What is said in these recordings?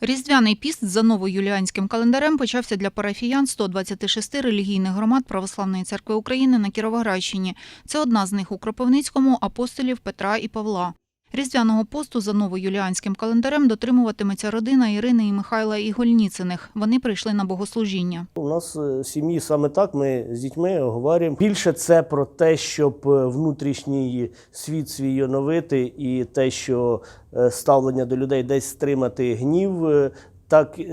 Різдвяний піст за новоюліанським календарем почався для парафіян 126 релігійних громад Православної церкви України на Кіровоградщині. Це одна з них у Кропивницькому апостолів Петра і Павла. Різдвяного посту за новоюліанським календарем дотримуватиметься родина Ірини і Михайла Ігольніциних. Вони прийшли на богослужіння. У нас е, в сім'ї саме так. Ми з дітьми говоримо. Більше це про те, щоб е, внутрішній світ свій оновити, і те, що е, ставлення до людей десь стримати гнів. Так, е,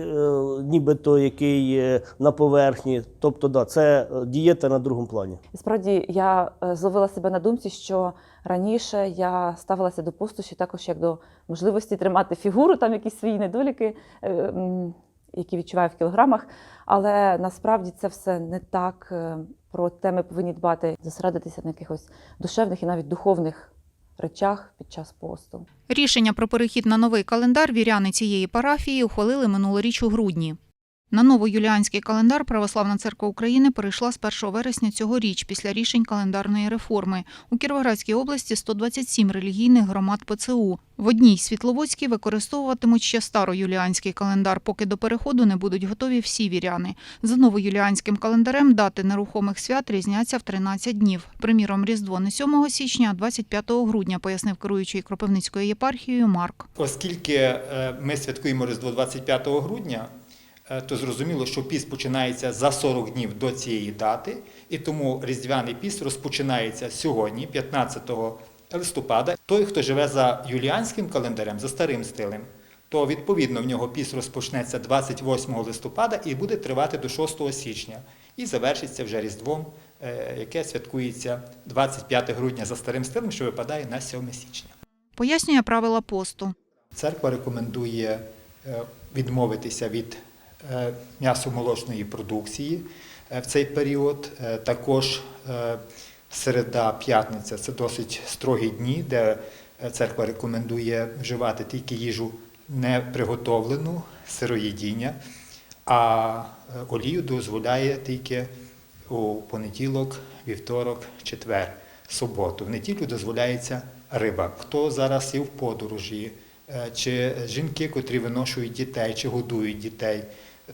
нібито який на поверхні. Тобто, да, це е, дієта на другому плані. Справді я е, зловила себе на думці, що раніше я ставилася до ще також як до можливості тримати фігуру, там якісь свої недоліки, які відчуваю в кілограмах. Але насправді це все не так. Е, Проте ми повинні дбати, зосередитися на якихось душевних і навіть духовних речах під час посту. Рішення про перехід на новий календар віряни цієї парафії ухвалили минулоріч у грудні. На новоюліанський календар Православна церква України перейшла з 1 вересня цього річ після рішень календарної реформи. У Кіровоградській області 127 релігійних громад ПЦУ. В одній Світловодській використовуватимуть ще староюліанський календар, поки до переходу не будуть готові всі віряни. За новоюліанським календарем дати нерухомих свят різняться в 13 днів. Приміром, Різдво не 7 січня, а 25 грудня, пояснив керуючий Кропивницькою єпархією Марк. Оскільки е, ми святкуємо Різдво 25 грудня, то зрозуміло, що піст починається за 40 днів до цієї дати, і тому Різдвяний піст розпочинається сьогодні, 15 листопада. Той, хто живе за юліанським календарем, за старим стилем, то відповідно в нього піст розпочнеться 28 листопада і буде тривати до 6 січня. І завершиться вже Різдвом, е, яке святкується 25 грудня за старим стилем, що випадає на 7 січня. Пояснює правила посту. Церква рекомендує е, відмовитися від е, м'ясомолочної продукції е, в цей період. Е, Також е, середа, п'ятниця це досить строгі дні, де е, церква рекомендує вживати тільки їжу не приготовлену, сироїдіння, а е, олію дозволяє тільки у понеділок, вівторок, четвер, суботу. В неділю дозволяється риба. Хто зараз є в подорожі, е, чи жінки, котрі виношують дітей, чи годують дітей.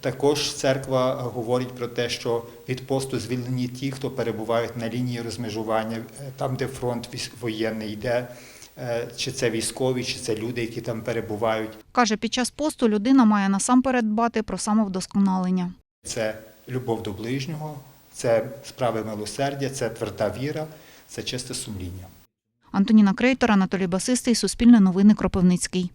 Також церква говорить про те, що від посту звільнені ті, хто перебувають на лінії розмежування, е, там, де фронт воєнний йде, е, чи це військові, чи це люди, які там перебувають. Каже, під час посту людина має насамперед дбати про самовдосконалення. Це любов до ближнього, це справи милосердя, це тверда віра, це чисте сумління. Антоніна Крейтор, Анатолій Басистий, Суспільне новини Кропивницький.